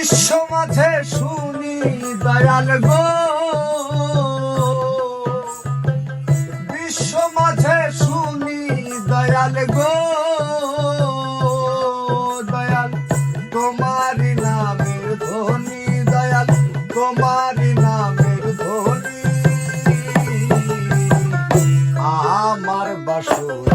বিশ্ব মাঝে শুনি দয়াল গো। বিশ্ব মাঝে শুনি দয়াল গো। দয়াল তোমারি নামের ধ্বনি, দয়াল তোমারি নামের ধ্বনি। আমার বাসরে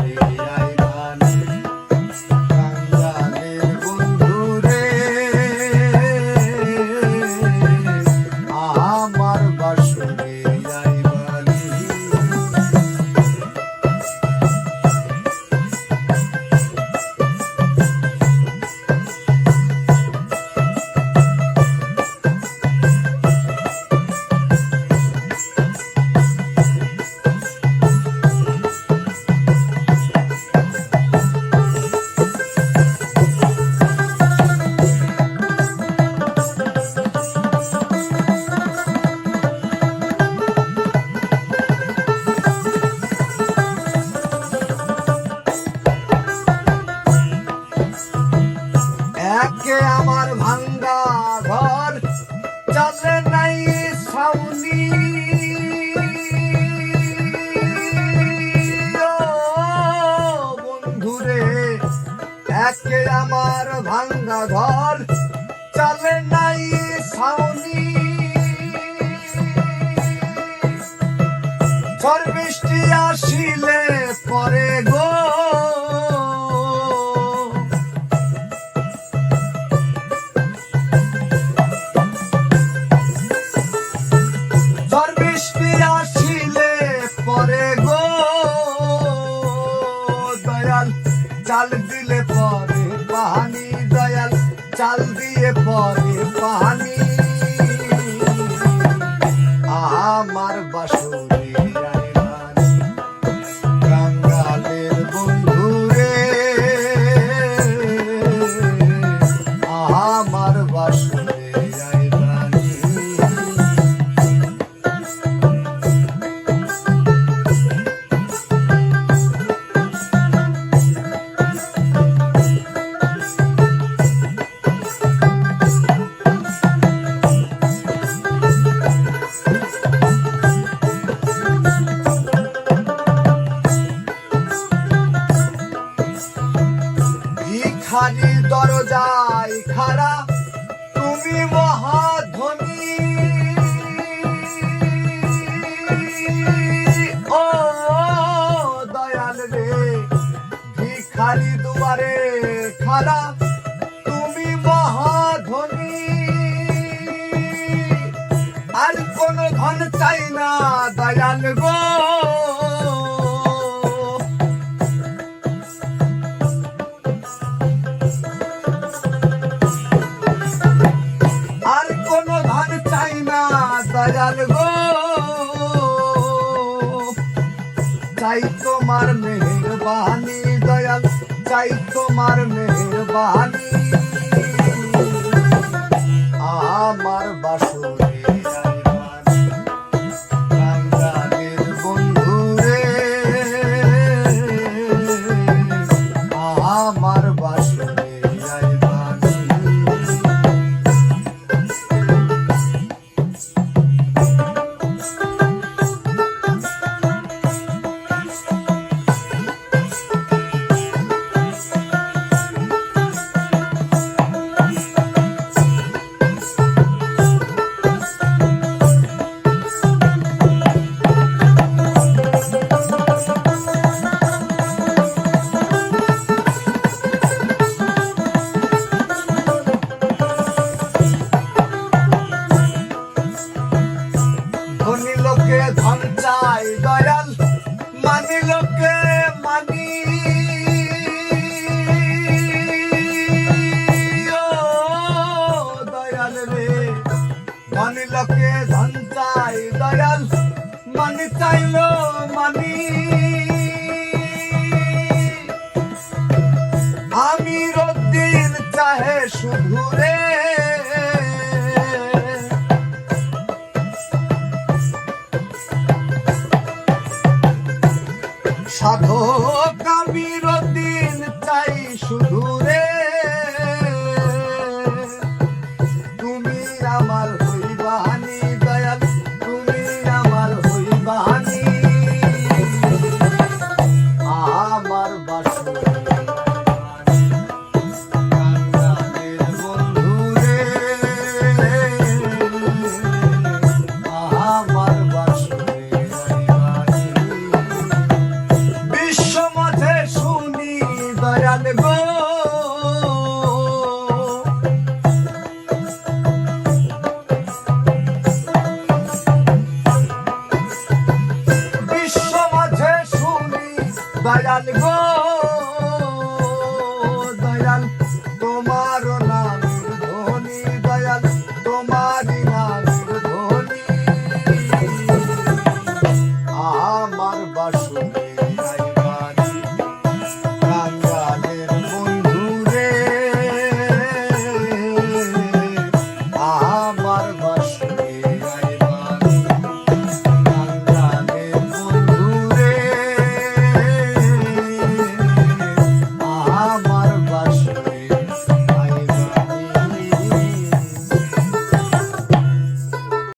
একে আমার ভাঙ্গা ঘর চলে নাই সাউনি ঝড় বৃষ্টি আসিলে পরে গো চাল দরজায় খারা তুমি মহাধনী। ও দয়াল রে, ভিখারি দুয়ারে খারা তুমি মহাধনী। আর কোন ধন চাই না দয়াল গো। চাই তোমার মেহরবানি দয়াল চাই তোমার মেহরবানি। আমার বাসরে লোকে ধন চাই দয়াল, মানি লোকে মানি। দয়াল রে ধনী লোকে ধন চাই দয়াল, মানি চাইলো মানি। আমি রদ্দিন চাহে শুধু রে